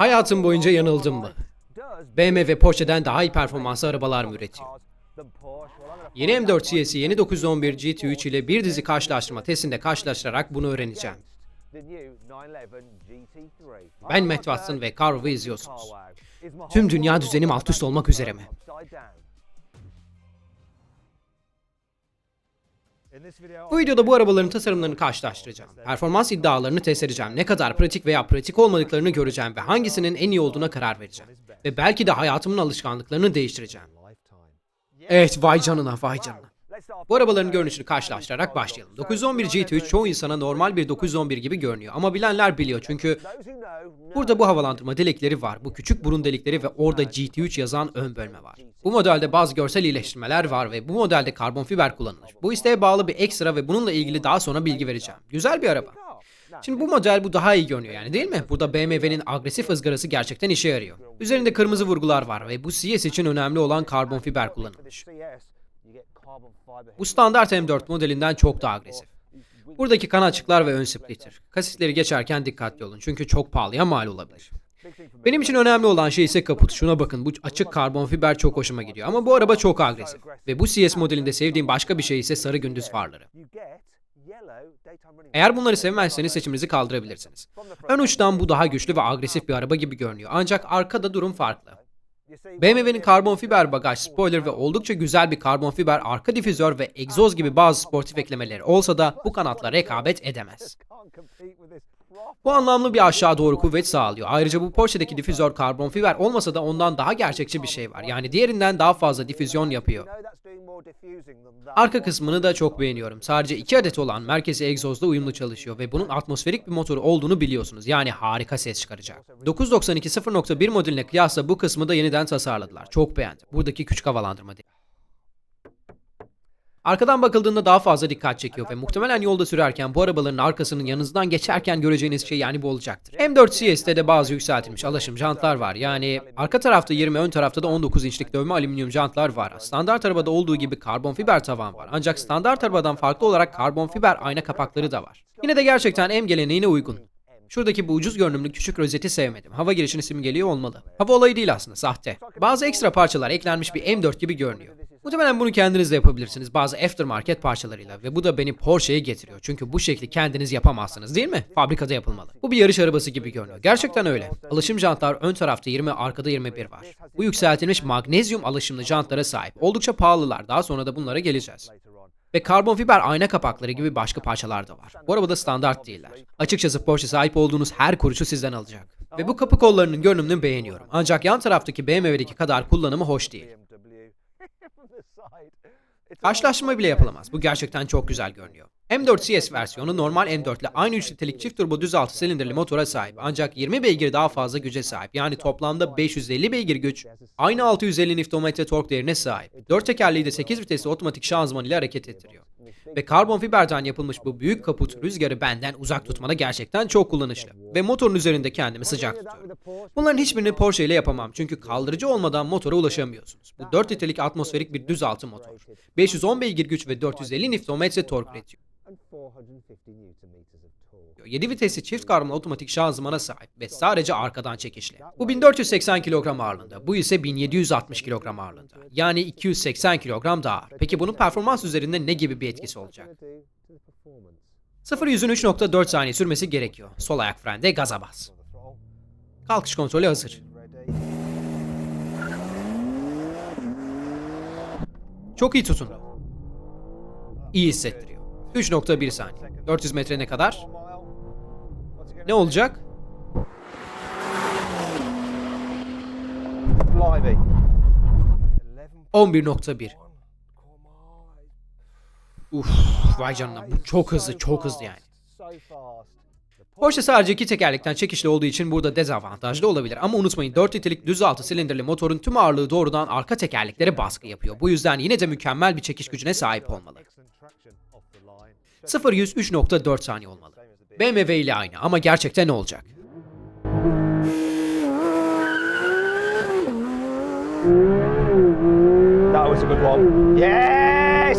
Hayatım boyunca yanıldım mı? BMW ve Porsche'den daha iyi performanslı arabalar mı üretiyor? Yeni M4 CS'i yeni 911 GT3 ile bir dizi karşılaştırma testinde karşılaştırarak bunu öğreneceğim. Ben Matt Watson ve Carl'ı izliyorsunuz. Tüm dünya düzenim alt üst olmak üzere mi? Bu videoda bu arabaların tasarımlarını karşılaştıracağım. Performans iddialarını test edeceğim. Ne kadar pratik veya pratik olmadıklarını göreceğim ve hangisinin en iyi olduğuna karar vereceğim. Ve belki de hayatımın alışkanlıklarını değiştireceğim. Evet vay canına vay canına. Bu arabaların görünüşünü karşılaştırarak başlayalım. 911 GT3 çoğu insana normal bir 911 gibi görünüyor ama bilenler biliyor çünkü burada bu havalandırma delikleri var, bu küçük burun delikleri ve orada GT3 yazan ön bölme var. Bu modelde bazı görsel iyileştirmeler var ve bu modelde karbon fiber kullanılır. Bu isteğe bağlı bir ekstra ve bununla ilgili daha sonra bilgi vereceğim. Güzel bir araba. Şimdi bu model bu daha iyi görünüyor yani değil mi? Burada BMW'nin agresif ızgarası gerçekten işe yarıyor. Üzerinde kırmızı vurgular var ve bu CS için önemli olan karbon fiber kullanılmış. Bu standart M4 modelinden çok daha agresif. Buradaki kanatçıklar ve ön splitter. Kasisleri geçerken dikkatli olun çünkü çok pahalıya mal olabilir. Benim için önemli olan şey ise kaput. Şuna bakın bu açık karbon fiber çok hoşuma gidiyor ama bu araba çok agresif. Ve bu CS modelinde sevdiğim başka bir şey ise sarı gündüz farları. Eğer bunları sevmezseniz seçiminizi kaldırabilirsiniz. Ön uçtan bu daha güçlü ve agresif bir araba gibi görünüyor ancak arkada durum farklı. BMW'nin karbon fiber bagaj, spoiler ve oldukça güzel bir karbon fiber arka difüzör ve egzoz gibi bazı sportif eklemeleri olsa da bu kanatla rekabet edemez. Bu anlamlı bir aşağı doğru kuvvet sağlıyor. Ayrıca bu Porsche'deki difüzör karbon fiber olmasa da ondan daha gerçekçi bir şey var. Yani diğerinden daha fazla difüzyon yapıyor. Arka kısmını da çok beğeniyorum. Sadece iki adet olan merkezi egzozla uyumlu çalışıyor ve bunun atmosferik bir motoru olduğunu biliyorsunuz. Yani harika ses çıkaracak. 992 0.1 modeline kıyasla bu kısmı da yeniden tasarladılar. Çok beğendim. Buradaki küçük havalandırma değil. Arkadan bakıldığında daha fazla dikkat çekiyor ve muhtemelen yolda sürerken bu arabaların arkasının yanınızdan geçerken göreceğiniz şey yani bu olacaktır. M4 CS'de de bazı yükseltilmiş alaşım jantlar var. Yani arka tarafta 20 ön tarafta da 19 inçlik dövme alüminyum jantlar var. Standart arabada olduğu gibi karbon fiber tavan var. Ancak standart arabadan farklı olarak karbon fiber ayna kapakları da var. Yine de gerçekten M geleneğine uygun. Şuradaki bu ucuz görünümlü küçük rozeti sevmedim. Hava girişini simgeliyor olmalı. Hava olayı değil aslında, sahte. Bazı ekstra parçalar eklenmiş bir M4 gibi görünüyor. Muhtemelen bunu kendiniz de yapabilirsiniz bazı aftermarket parçalarıyla ve bu da beni Porsche'ye getiriyor. Çünkü bu şekli kendiniz yapamazsınız değil mi? Fabrikada yapılmalı. Bu bir yarış arabası gibi görünüyor. Gerçekten öyle. Alışım jantlar ön tarafta 20, arkada 21 var. Bu yükseltilmiş magnezyum alışımlı jantlara sahip. Oldukça pahalılar. Daha sonra da bunlara geleceğiz. Ve karbon fiber ayna kapakları gibi başka parçalar da var. Bu arabada standart değiller. Açıkçası Porsche sahip olduğunuz her kuruşu sizden alacak. Ve bu kapı kollarının görünümünü beğeniyorum. Ancak yan taraftaki BMW'deki kadar kullanımı hoş değil. Karşılaştırma bile yapılamaz. Bu gerçekten çok güzel görünüyor. M4 CS versiyonu normal M4 ile aynı 3 litrelik çift turbo düz altı silindirli motora sahip ancak 20 beygir daha fazla güce sahip. Yani toplamda 550 beygir güç, aynı 650 Nm tork değerine sahip. 4 tekerleği de 8 vitesli otomatik şanzıman ile hareket ettiriyor. Ve karbon fiberden yapılmış bu büyük kaput rüzgarı benden uzak tutmada gerçekten çok kullanışlı. Ve motorun üzerinde kendimi sıcak tutuyorum. Bunların hiçbirini Porsche ile yapamam çünkü kaldırıcı olmadan motora ulaşamıyorsunuz. Bu 4 litrelik atmosferik bir düz altı motor. 510 beygir güç ve 450 Nm tork üretiyor. 7 vitesli çift karmalı otomatik şanzımana sahip ve sadece arkadan çekişli. Bu 1480 kilogram ağırlığında, bu ise 1760 kilogram ağırlığında. Yani 280 kilogram daha ağır. Peki bunun performans üzerinde ne gibi bir etkisi olacak? 0 100'ün 3.4 saniye sürmesi gerekiyor. Sol ayak frende gaza bas. Kalkış kontrolü hazır. Çok iyi tutundu. İyi hissettiriyor. 3.1 saniye. 400 metre ne kadar? Ne olacak? Blimey. 11.1. Uf, vay canına bu çok hızlı, çok hızlı yani. Porsche sadece iki tekerlekten çekişli olduğu için burada dezavantajlı olabilir ama unutmayın 4 litrelik düz altı silindirli motorun tüm ağırlığı doğrudan arka tekerleklere baskı yapıyor. Bu yüzden yine de mükemmel bir çekiş gücüne sahip olmalı. Excellent traction off the line. 0-100 3.4 saniye olmalı. BMW ile aynı ama gerçekten ne olacak? That was a good one. Yes!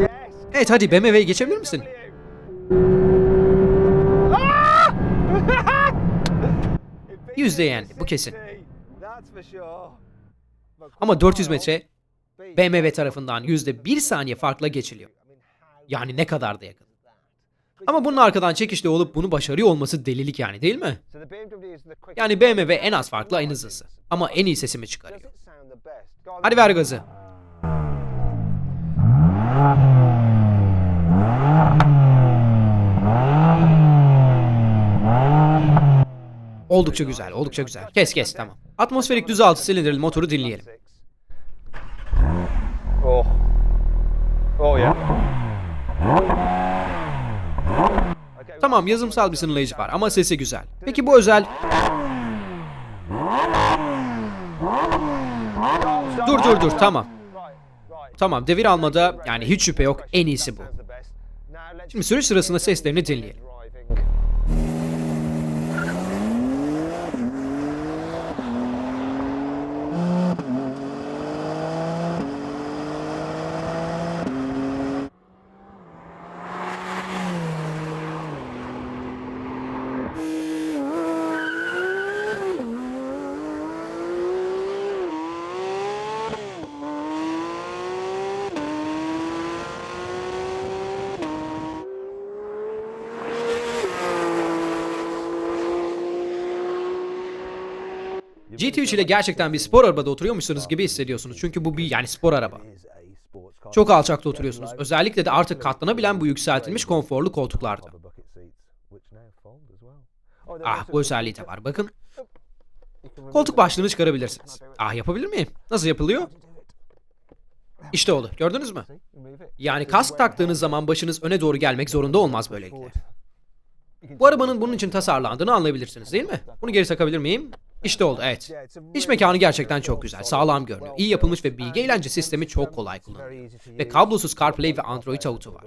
Yes! Evet hadi BMW'ye geçebilir misin? Yüzde yendi, bu kesin. Ama 400 metre BMW tarafından yüzde bir saniye farkla geçiliyor. Yani ne kadar da yakın. Ama bunun arkadan çekişli olup bunu başarıyor olması delilik yani değil mi? Yani BMW en az farkla en hızlısı. Ama en iyi sesimi çıkarıyor. Hadi ver gazı. Oldukça güzel, oldukça güzel. Kes kes tamam. Atmosferik düz altı silindirli motoru dinleyelim. Oh. Oh yeah. Okay, Tamam yazımsal bir sınırlayıcı var ama sesi güzel. Peki bu özel... Dur dur dur tamam. Tamam devir almada yani hiç şüphe yok en iyisi bu. Şimdi sürüş sırasında seslerini dinleyelim. GT3 ile gerçekten bir spor arabada oturuyormuşsunuz gibi hissediyorsunuz. Çünkü bu bir yani spor araba. Çok alçakta oturuyorsunuz. Özellikle de artık katlanabilen bu yükseltilmiş konforlu koltuklarda. Ah bu özelliği de var bakın. Koltuk başlığını çıkarabilirsiniz. Ah yapabilir miyim? Nasıl yapılıyor? İşte oldu. Gördünüz mü? Yani kask taktığınız zaman başınız öne doğru gelmek zorunda olmaz böylelikle. Bu arabanın bunun için tasarlandığını anlayabilirsiniz değil mi? Bunu geri takabilir miyim? İşte oldu evet. İç mekanı gerçekten çok güzel, sağlam görünüyor. İyi yapılmış ve bilgi eğlence sistemi çok kolay kullanılıyor. Ve kablosuz CarPlay ve Android Auto var.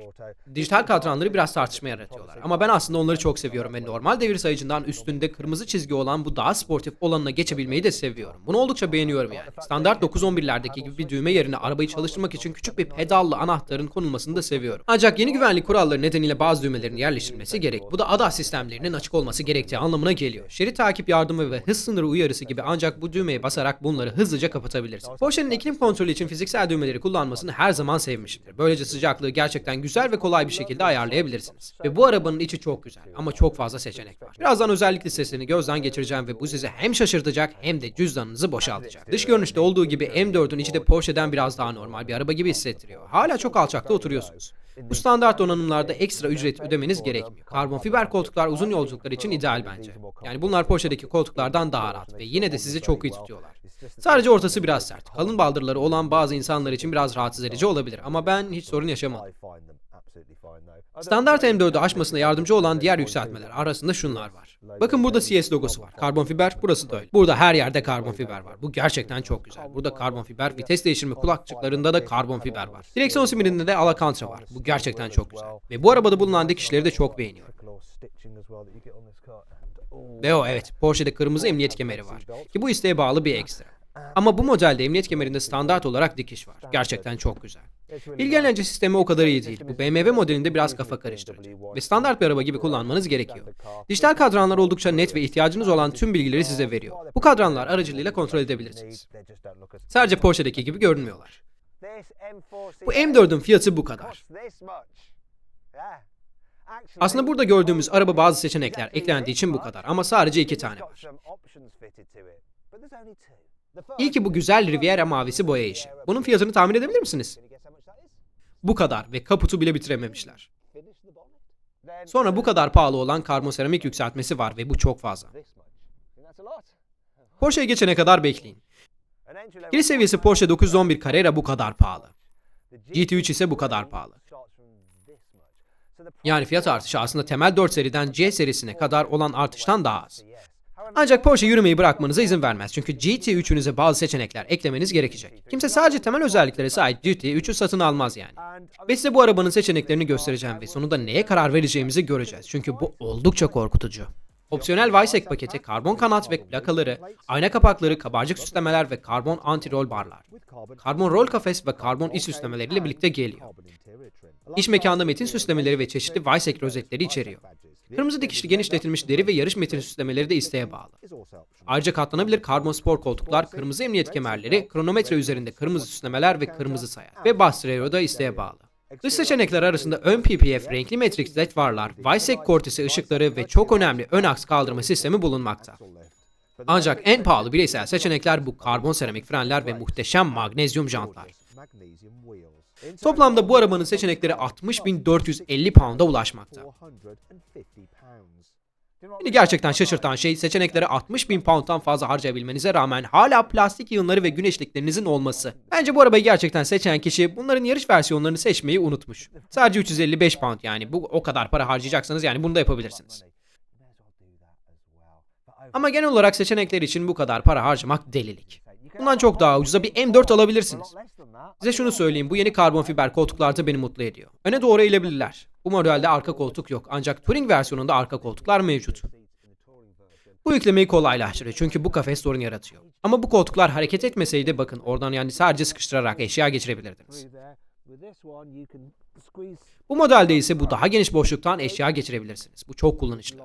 Dijital kadranları biraz tartışma yaratıyorlar. Ama ben aslında onları çok seviyorum ve normal devir sayıcından üstünde kırmızı çizgi olan bu daha sportif olanına geçebilmeyi de seviyorum. Bunu oldukça beğeniyorum yani. Standart 911'lerdeki gibi bir düğme yerine arabayı çalıştırmak için küçük bir pedallı anahtarın konulmasını da seviyorum. Ancak yeni güvenlik kuralları nedeniyle bazı düğmelerin yerleştirilmesi gerek. Bu da ADAS sistemlerinin açık olması gerektiği anlamına geliyor. Şerit takip yardımı ve hız sınırı uyarısı gibi ancak bu düğmeye basarak bunları hızlıca kapatabilirsiniz. Porsche'nin iklim kontrolü için fiziksel düğmeleri kullanmasını her zaman sevmişimdir. Böylece sıcaklığı gerçekten güzel ve kolay bir şekilde ayarlayabilirsiniz. Ve bu arabanın içi çok güzel ama çok fazla seçenek var. Birazdan özellik listesini gözden geçireceğim ve bu sizi hem şaşırtacak hem de cüzdanınızı boşaltacak. Dış görünüşte olduğu gibi M4'ün içi de Porsche'den biraz daha normal bir araba gibi hissettiriyor. Hala çok alçakta oturuyorsunuz. Bu standart donanımlarda ekstra ücret ödemeniz gerekmiyor. Karbon fiber koltuklar uzun yolculuklar için ideal bence. Yani bunlar Porsche'deki koltuklardan daha rahat ve yine de sizi çok iyi tutuyorlar. Sadece ortası biraz sert. Kalın baldırları olan bazı insanlar için biraz rahatsız edici olabilir ama ben hiç sorun yaşamadım. Standart M4'ü aşmasına yardımcı olan diğer yükseltmeler arasında şunlar var. Bakın burada CS logosu var. Karbon fiber, burası da öyle. Burada her yerde karbon fiber var. Bu gerçekten çok güzel. Burada karbon fiber, vites değiştirme kulakçıklarında da karbon fiber var. Direksiyon simirinde de Alcantara var. Bu gerçekten çok güzel. Ve bu arabada bulunan dikişleri de çok beğeniyorum. Ve o evet, Porsche'de kırmızı emniyet kemeri var. Ki bu isteğe bağlı bir ekstra. Ama bu modelde emniyet kemerinde standart olarak dikiş var. Gerçekten çok güzel. Bilgi eğlence sistemi o kadar iyi değil. Bu BMW modelinde biraz kafa karıştırıcı. Ve standart bir araba gibi kullanmanız gerekiyor. Dijital kadranlar oldukça net ve ihtiyacınız olan tüm bilgileri size veriyor. Bu kadranlar aracılığıyla kontrol edebilirsiniz. Sadece Porsche'deki gibi görünmüyorlar. Bu M4'ün fiyatı bu kadar. Aslında burada gördüğümüz araba bazı seçenekler eklendiği için bu kadar ama sadece iki tane var. İlki bu güzel Riviera mavisi boya işi. Bunun fiyatını tahmin edebilir misiniz? Bu kadar ve kaputu bile bitirememişler. Sonra bu kadar pahalı olan karmoseramik yükseltmesi var ve bu çok fazla. Porsche'ye geçene kadar bekleyin. Giriş seviyesi Porsche 911 Carrera bu kadar pahalı. GT3 ise bu kadar pahalı. Yani fiyat artışı aslında temel 4 seriden C serisine kadar olan artıştan daha az. Ancak Porsche yürümeyi bırakmanıza izin vermez. Çünkü GT3'ünüze bazı seçenekler eklemeniz gerekecek. Kimse sadece temel özelliklere sahip GT3'ü satın almaz yani. Ve size bu arabanın seçeneklerini göstereceğim ve sonunda neye karar vereceğimizi göreceğiz. Çünkü bu oldukça korkutucu. Opsiyonel Weissek paketi karbon kanat ve plakaları, ayna kapakları, kabarcık süslemeler ve karbon anti-roll barlar. Karbon rol kafes ve karbon iç süslemeleriyle birlikte geliyor. İç mekanda metin süslemeleri ve çeşitli Weissek rozetleri içeriyor. Kırmızı dikişli genişletilmiş deri ve yarış metini süslemeleri de isteğe bağlı. Ayrıca katlanabilir karbon spor koltuklar, kırmızı emniyet kemerleri, kronometre üzerinde kırmızı süslemeler ve kırmızı sayar. Ve bas stereo da isteğe bağlı. Dış seçenekler arasında ön PPF, renkli Matrix LED farlar, Weissek kortesi ışıkları ve çok önemli ön aks kaldırma sistemi bulunmakta. Ancak en pahalı bireysel seçenekler bu karbon seramik frenler ve muhteşem magnezyum jantlar. Toplamda bu arabanın seçenekleri 60.450 pound'a ulaşmakta. Beni gerçekten şaşırtan şey seçeneklere 60 bin pound'dan fazla harcayabilmenize rağmen hala plastik yığınları ve güneşliklerinizin olması. Bence bu arabayı gerçekten seçen kişi bunların yarış versiyonlarını seçmeyi unutmuş. Sadece 355 pound yani bu o kadar para harcayacaksanız yani bunu da yapabilirsiniz. Ama genel olarak seçenekler için bu kadar para harcamak delilik. Bundan çok daha ucuza bir M4 alabilirsiniz. Size şunu söyleyeyim, bu yeni karbon fiber koltuklar da beni mutlu ediyor. Öne doğru eğilebilirler. Bu modelde arka koltuk yok ancak Touring versiyonunda arka koltuklar mevcut. Bu yüklemeyi kolaylaştırıyor çünkü bu kafes sorun yaratıyor. Ama bu koltuklar hareket etmeseydi bakın oradan yani sadece sıkıştırarak eşya geçirebilirdiniz. Bu modelde ise bu daha geniş boşluktan eşya geçirebilirsiniz. Bu çok kullanışlı.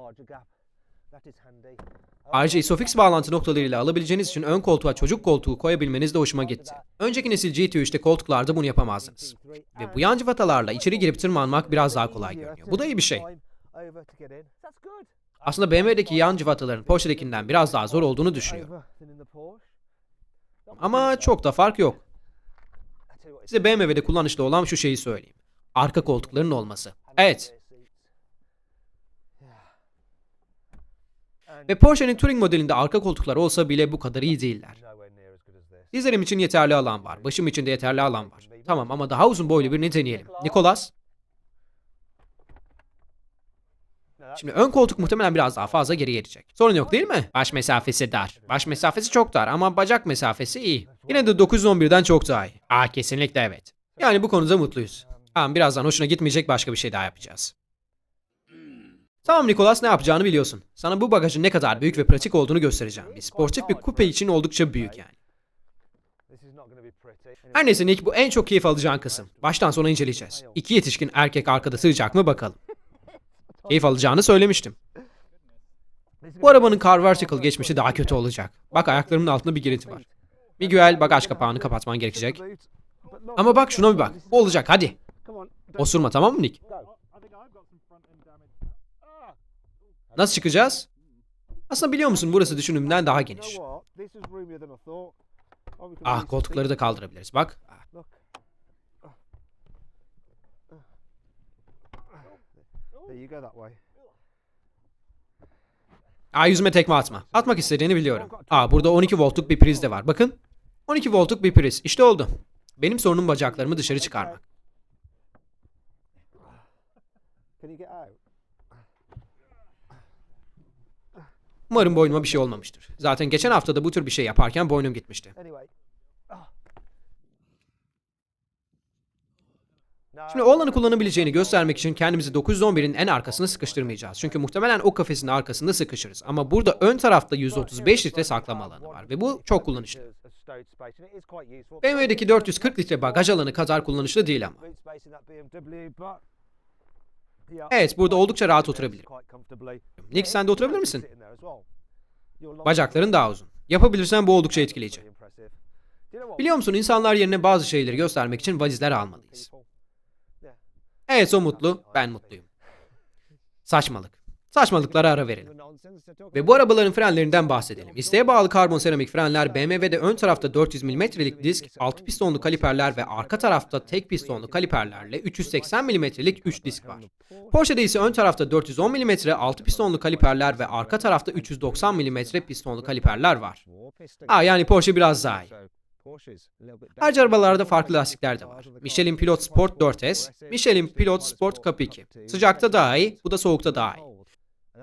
Ayrıca Isofix bağlantı noktalarıyla alabileceğiniz için ön koltuğa çocuk koltuğu koyabilmeniz de hoşuma gitti. Önceki nesil GT3'te koltuklarda bunu yapamazdınız. Ve bu yan cıvatalarla içeri girip tırmanmak biraz daha kolay görünüyor. Bu da iyi bir şey. Aslında BMW'deki yan cıvataların Porsche'dekinden biraz daha zor olduğunu düşünüyorum. Ama çok da fark yok. Size BMW'de kullanışlı olan şu şeyi söyleyeyim. Arka koltukların olması. Evet, Ve Porsche'nin Touring modelinde arka koltuklar olsa bile bu kadar iyi değiller. Dizlerim için yeterli alan var. Başım için de yeterli alan var. Tamam ama daha uzun boylu birini deneyelim. Nikolas? Şimdi ön koltuk muhtemelen biraz daha fazla geri gelecek. Sorun yok değil mi? Baş mesafesi dar. Baş mesafesi çok dar ama bacak mesafesi iyi. Yine de 911'den çok daha iyi. Aa kesinlikle evet. Yani bu konuda mutluyuz. Tamam birazdan hoşuna gitmeyecek başka bir şey daha yapacağız. Tamam Nikolas ne yapacağını biliyorsun. Sana bu bagajın ne kadar büyük ve pratik olduğunu göstereceğim. Bir sportif bir kupe için oldukça büyük yani. Her neyse Nick bu en çok keyif alacağın kısım. Baştan sona inceleyeceğiz. İki yetişkin erkek arkada sığacak mı bakalım. Keyif alacağını söylemiştim. Bu arabanın car vertical geçmişi daha kötü olacak. Bak ayaklarımın altında bir girinti var. Miguel bagaj kapağını kapatman gerekecek. Ama bak şuna bir bak. Bu olacak hadi. Osurma tamam mı Nick? Nasıl çıkacağız? Aslında biliyor musun burası düşündüğümden daha geniş. Ah koltukları da kaldırabiliriz bak. Aa yüzüme tekme atma. Atmak istediğini biliyorum. Aa burada 12 voltluk bir priz de var. Bakın. 12 voltluk bir priz. İşte oldu. Benim sorunum bacaklarımı dışarı çıkarmak. Umarım boynuma bir şey olmamıştır. Zaten geçen hafta da bu tür bir şey yaparken boynum gitmişti. Şimdi oğlanı kullanabileceğini göstermek için kendimizi 911'in en arkasına sıkıştırmayacağız. Çünkü muhtemelen o kafesin arkasında sıkışırız. Ama burada ön tarafta 135 litre saklama alanı var ve bu çok kullanışlı. BMW'deki 440 litre bagaj alanı kadar kullanışlı değil ama. Evet burada oldukça rahat oturabilirim. Nick sen de oturabilir misin? Bacakların daha uzun. Yapabilirsen bu oldukça etkileyici. Biliyor musun insanlar yerine bazı şeyleri göstermek için valizler almalıyız. Evet o mutlu, ben mutluyum. Saçmalık. Saçmalıklara ara verelim. Ve bu arabaların frenlerinden bahsedelim. İsteğe bağlı karbon seramik frenler BMW'de ön tarafta 400 mm'lik disk, 6 pistonlu kaliperler ve arka tarafta tek pistonlu kaliperlerle 380 mm'lik 3 disk var. Porsche'de ise ön tarafta 410 mm 6 pistonlu kaliperler ve arka tarafta 390 mm pistonlu kaliperler var. Aa yani Porsche biraz daha iyi. Ayrıca arabalarda farklı lastikler de var. Michelin Pilot Sport 4S, Michelin Pilot Sport Cup 2. Sıcakta daha iyi, bu da soğukta daha iyi.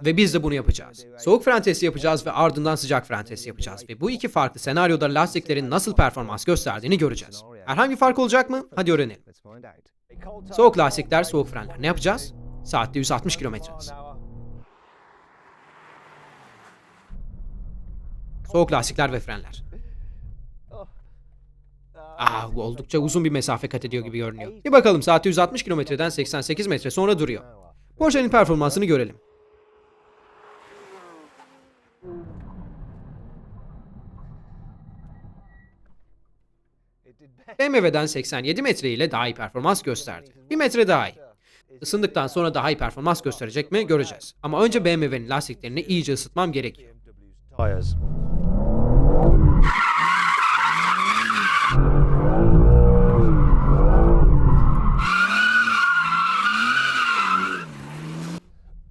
Ve biz de bunu yapacağız. Soğuk fren testi yapacağız ve ardından sıcak fren testi yapacağız. Ve bu iki farklı senaryoda lastiklerin nasıl performans gösterdiğini göreceğiz. Herhangi bir fark olacak mı? Hadi öğrenelim. Soğuk lastikler, soğuk frenler. Ne yapacağız? Saatte 160 km hız. Soğuk lastikler ve frenler. Ah bu oldukça uzun bir mesafe kat ediyor gibi görünüyor. Bir bakalım saatte 160 kilometreden 88 metre sonra duruyor. Porsche'nin performansını görelim. BMW'den 87 metre ile daha iyi performans gösterdi. Bir metre daha iyi. Isındıktan sonra daha iyi performans gösterecek mi göreceğiz. Ama önce BMW'nin lastiklerini iyice ısıtmam gerekiyor.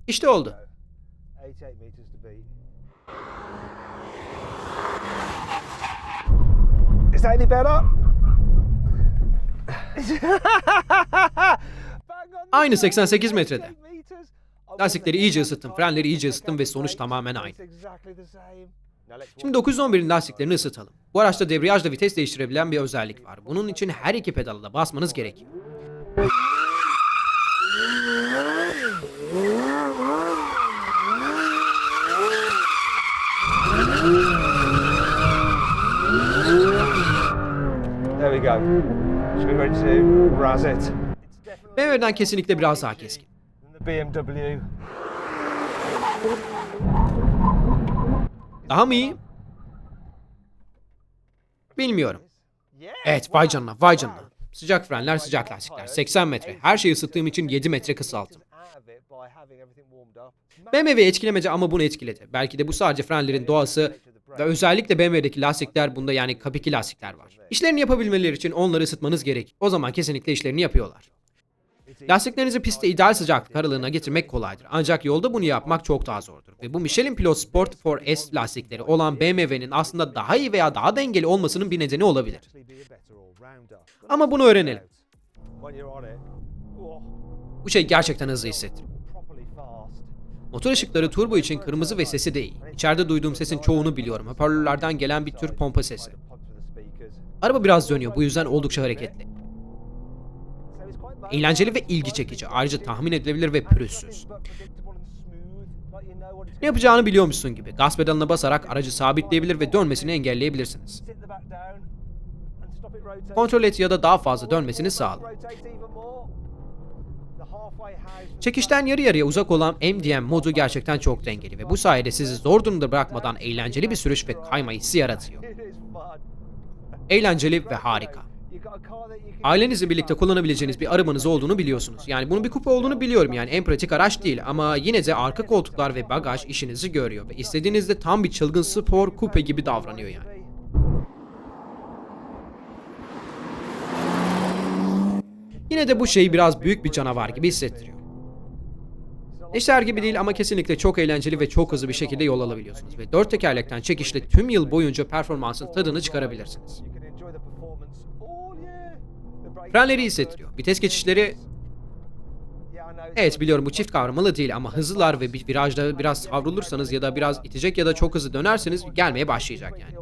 İşte oldu. 88 meters to beat. Is that any better? Aynı nose, 88 metrede. 88 meters. I Lastikleri iyice ısıttım, frenleri iyice ısıttım ve sonuç tamamen aynı. Şimdi 911'in lastiklerini ısıtalım. Bu araçta debriyajla vites değiştirebilen bir özellik var. Bunun için her iki pedala da basmanız gerekiyor. There we go. BMW'den kesinlikle biraz daha keskin. Daha mı iyi? Bilmiyorum. Evet vay canına vay canına. Sıcak frenler sıcak lastikler. 80 metre. Her şeyi ısıttığım için 7 metre kısalttım. BMW etkilemedi ama bunu etkiledi. Belki de bu sadece frenlerin doğası ve özellikle BMW'deki lastikler bunda yani kapiki lastikler var. İşlerini yapabilmeleri için onları ısıtmanız gerek. O zaman kesinlikle işlerini yapıyorlar. Lastiklerinizi pistte ideal sıcaklık aralığına getirmek kolaydır. Ancak yolda bunu yapmak çok daha zordur. Ve bu Michelin Pilot Sport 4S lastikleri olan BMW'nin aslında daha iyi veya daha dengeli olmasının bir nedeni olabilir. Ama bunu öğrenelim. Bu şey gerçekten hızlı hissettiriyor. Motor ışıkları turbo için kırmızı ve sesi de iyi. İçeride duyduğum sesin çoğunu biliyorum. Hoparlörlerden gelen bir tür pompa sesi. Araba biraz dönüyor bu yüzden oldukça hareketli. Eğlenceli ve ilgi çekici. Ayrıca tahmin edilebilir ve pürüzsüz. Ne yapacağını biliyormuşsun gibi. Gaz pedalına basarak aracı sabitleyebilir ve dönmesini engelleyebilirsiniz. Kontrol et ya da daha fazla dönmesini sağla. Çekişten yarı yarıya uzak olan MDM modu gerçekten çok dengeli ve bu sayede sizi zor durumda bırakmadan eğlenceli bir sürüş ve kayma hissi yaratıyor. Eğlenceli ve harika. Ailenizle birlikte kullanabileceğiniz bir arabanız olduğunu biliyorsunuz. Yani bunun bir kupa olduğunu biliyorum yani en pratik araç değil ama yine de arka koltuklar ve bagaj işinizi görüyor ve istediğinizde tam bir çılgın spor kupe gibi davranıyor yani. Yine de bu şeyi biraz büyük bir canavar gibi hissettiriyor. Eşler gibi değil ama kesinlikle çok eğlenceli ve çok hızlı bir şekilde yol alabiliyorsunuz. Ve dört tekerlekten çekişle tüm yıl boyunca performansın tadını çıkarabilirsiniz. Frenleri hissettiriyor. Vites geçişleri Evet biliyorum bu çift kavramalı değil ama hızlılar ve bir virajda biraz savrulursanız ya da biraz itecek ya da çok hızlı dönerseniz gelmeye başlayacak yani.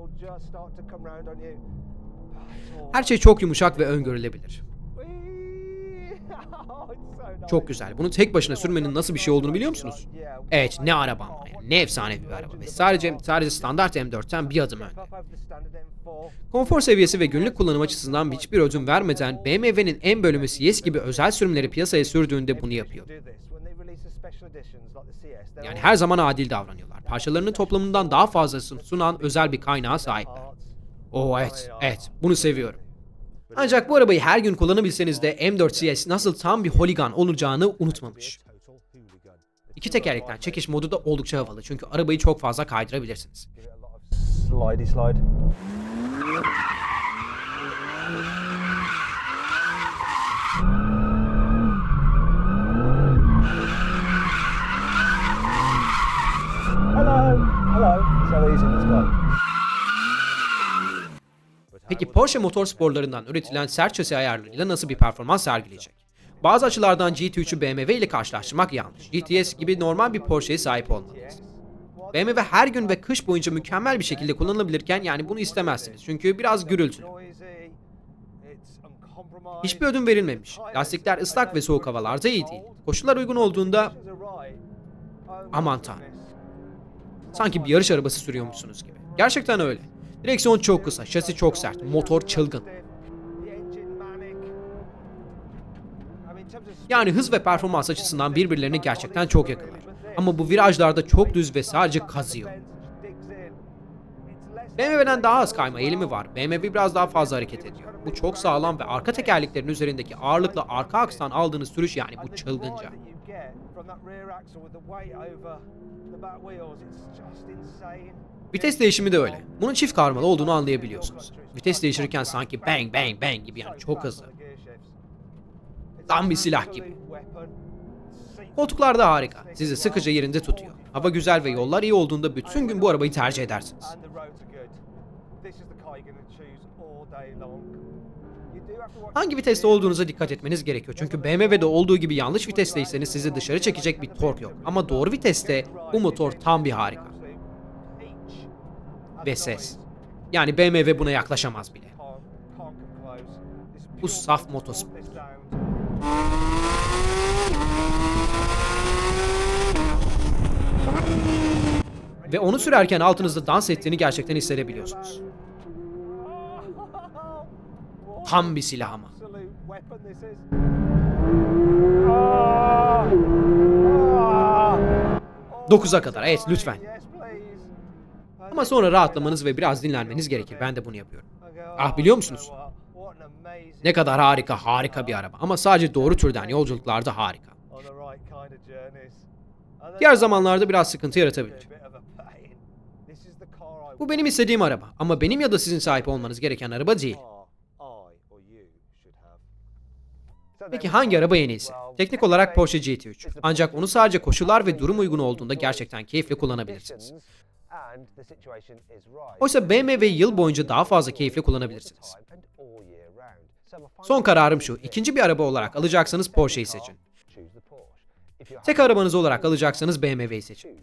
Her şey çok yumuşak ve öngörülebilir. Çok güzel. Bunu tek başına sürmenin nasıl bir şey olduğunu biliyor musunuz? Evet ne araba ama yani. Ne efsane bir araba ve sadece sadece standart M4'ten bir adım önde. Konfor seviyesi ve günlük kullanım açısından hiçbir ödün vermeden BMW'nin M bölümü CS gibi özel sürümleri piyasaya sürdüğünde bunu yapıyor. Yani her zaman adil davranıyorlar. Parçalarının toplamından daha fazlasını sunan özel bir kaynağa sahipler. Oh evet, evet. Bunu seviyorum. Ancak bu arabayı her gün kullanabilseniz de M4 CS nasıl tam bir holigan olacağını unutmamış. İki tekerlekten çekiş modu da oldukça havalı çünkü arabayı çok fazla kaydırabilirsiniz. Slidey slide. Hello, hello. So easy this guy. Peki Porsche motorsporlarından üretilen sert şasi ayarlarıyla nasıl bir performans sergileyecek? Bazı açılardan GT3'ü BMW ile karşılaştırmak yanlış. GTS gibi normal bir Porsche'ye sahip olmalıyız. BMW her gün ve kış boyunca mükemmel bir şekilde kullanılabilirken yani bunu istemezsiniz çünkü biraz gürültülü. Hiçbir ödün verilmemiş. Lastikler ıslak ve soğuk havalarda iyi değil. Koşullar uygun olduğunda aman tanrım. Sanki bir yarış arabası sürüyormuşsunuz gibi. Gerçekten öyle. Direksiyon çok kısa, şasi çok sert, motor çılgın. Yani hız ve performans açısından birbirlerine gerçekten çok yakınlar. Ama bu virajlarda çok düz ve sadece kazıyor. BMW'den daha az kayma eğilimi var. BMW biraz daha fazla hareket ediyor. Bu çok sağlam ve arka tekerleklerin üzerindeki ağırlıkla arka akstan aldığınız sürüş yani bu çılgınca. Vites değişimi de öyle. Bunun çift karmalı olduğunu anlayabiliyorsunuz. Vites değiştirirken sanki bang bang bang gibi yani çok hızlı. Tam bir silah gibi. Koltuklar da harika. Sizi sıkıca yerinde tutuyor. Hava güzel ve yollar iyi olduğunda bütün gün bu arabayı tercih edersiniz. Hangi viteste olduğunuza dikkat etmeniz gerekiyor. Çünkü BMW'de olduğu gibi yanlış vitesteyseniz sizi dışarı çekecek bir tork yok. Ama doğru viteste bu motor tam bir harika. Ve ses. Yani BMW buna yaklaşamaz bile. Bu saf motospor. Ve onu sürerken altınızda dans ettiğini gerçekten hissedebiliyorsunuz. Tam bir silah ama. 9'a kadar evet lütfen. Ama sonra rahatlamanız ve biraz dinlenmeniz gerekir. Ben de bunu yapıyorum. Ah biliyor musunuz? Ne kadar harika harika bir araba. Ama sadece doğru türden yolculuklarda harika. Diğer zamanlarda biraz sıkıntı yaratabilir. Bu benim istediğim araba. Ama benim ya da sizin sahip olmanız gereken araba değil. Peki hangi araba en iyisi? Teknik olarak Porsche GT3. Ancak onu sadece koşullar ve durum uygun olduğunda gerçekten keyifle kullanabilirsiniz. Oysa BMW yıl boyunca daha fazla keyifle kullanabilirsiniz. Son kararım şu. İkinci bir araba olarak alacaksanız Porsche'yi seçin. Tek arabanız olarak alacaksanız BMW'yi seçin.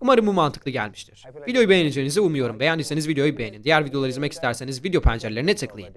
Umarım bu mantıklı gelmiştir. Videoyu beğeneceğinizi umuyorum. Beğendiyseniz videoyu beğenin. Diğer videoları izlemek isterseniz video pencerelerine tıklayın.